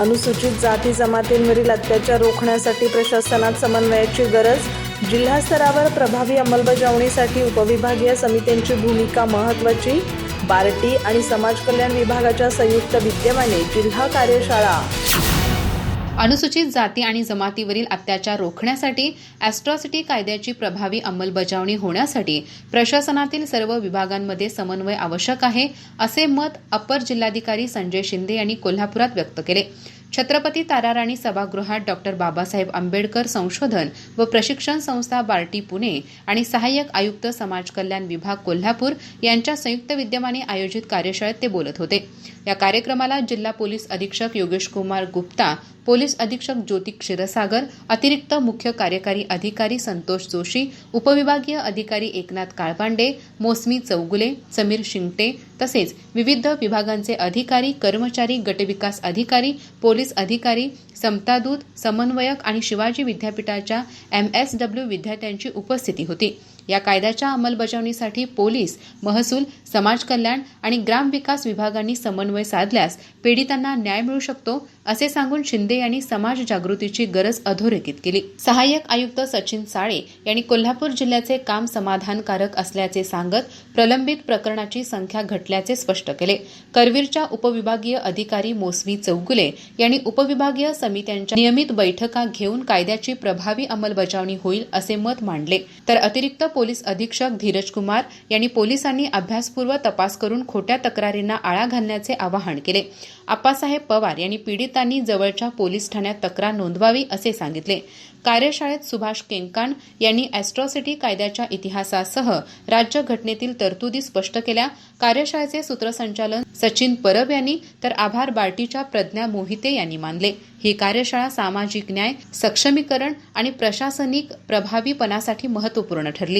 अनुसूचित जाती जमातींवरील अत्याचार रोखण्यासाठी प्रशासनात समन्वयाची गरज जिल्हा स्तरावर प्रभावी अंमलबजावणीसाठी उपविभागीय समित्यांची भूमिका महत्त्वाची बार्टी आणि समाज कल्याण विभागाच्या संयुक्त विद्यमाने जिल्हा कार्यशाळा. अनुसूचित जाती आणि जमातीवरील अत्याचार रोखण्यासाठी ॲस्ट्रॉसिटी कायद्याची प्रभावी अंमलबजावणी होण्यासाठी प्रशासनातील सर्व विभागांमध्ये समन्वय आवश्यक आहे असे मत अपर जिल्हाधिकारी संजय शिंदे यांनी कोल्हापुरात व्यक्त केले. छत्रपती ताराराणी सभागृहात डॉक्टर बाबासाहेब आंबेडकर संशोधन व प्रशिक्षण संस्था बार्टी पुणे आणि सहाय्यक आयुक्त समाज कल्याण विभाग कोल्हापूर यांच्या संयुक्त विद्यमाने आयोजित कार्यशाळेत ते बोलत होते. या कार्यक्रमाला जिल्हा पोलीस अधीक्षक योगेश कुमार गुप्ता पोलीस अधीक्षक ज्योती क्षीरसागर अतिरिक्त मुख्य कार्यकारी अधिकारी संतोष जोशी उपविभागीय अधिकारी एकनाथ काळपांडे मोसमी चौगुले समीर शिंगटे तसेच विविध विभागांचे अधिकारी कर्मचारी गटविकास अधिकारी पोलीस अधिकारी समतादूत समन्वयक आणि शिवाजी विद्यापीठाच्या एमएसडब्ल्यू विद्यार्थ्यांची उपस्थिती होती. या कायद्याच्या अंमलबजावणीसाठी पोलीस महसूल समाज कल्याण आणि ग्रामविकास विभागांनी समन्वय साधल्यास पीडितांना न्याय मिळू शकतो असे सांगून शिंदे यांनी समाज जागृतीची गरज अधोरेखित केली. सहाय्यक आयुक्त सचिन साळे यांनी कोल्हापूर जिल्ह्याचे काम समाधानकारक असल्याचे सांगत प्रलंबित प्रकरणाची संख्या घटल्याचे स्पष्ट केले. करवीरच्या उपविभागीय अधिकारी मोसमी चौगुले यांनी उपविभागीय समित्यांच्या नियमित बैठका घेऊन कायद्याची प्रभावी अंमलबजावणी होईल असे मत मांडले. तर अतिरिक्त पोलीस अधीक्षक धीरज कुमार यांनी पोलिसांनी अभ्यासपूर्व तपास करून खोट्या तक्रारींना आळा घालण्याचे आवाहन केले. आप्पासाहेब पवार यांनी पीडितांनी जवळच्या पोलीस ठाण्यात तक्रार नोंदवावी असे सांगितले. कार्यशाळेत सुभाष केंकाण यांनी अॅस्ट्रॉसिटी कायद्याच्या इतिहासासह राज्य घटनेतील तरतुदी स्पष्ट केल्या. कार्यशाळेचे सूत्रसंचालन सचिन परब यांनी तर आभार बार्टीच्या प्रज्ञा मोहिते यांनी मानले. ही कार्यशाळा सामाजिक न्याय सक्षमीकरण आणि प्रशासनिक प्रभावीपणासाठी महत्त्वपूर्ण ठरली.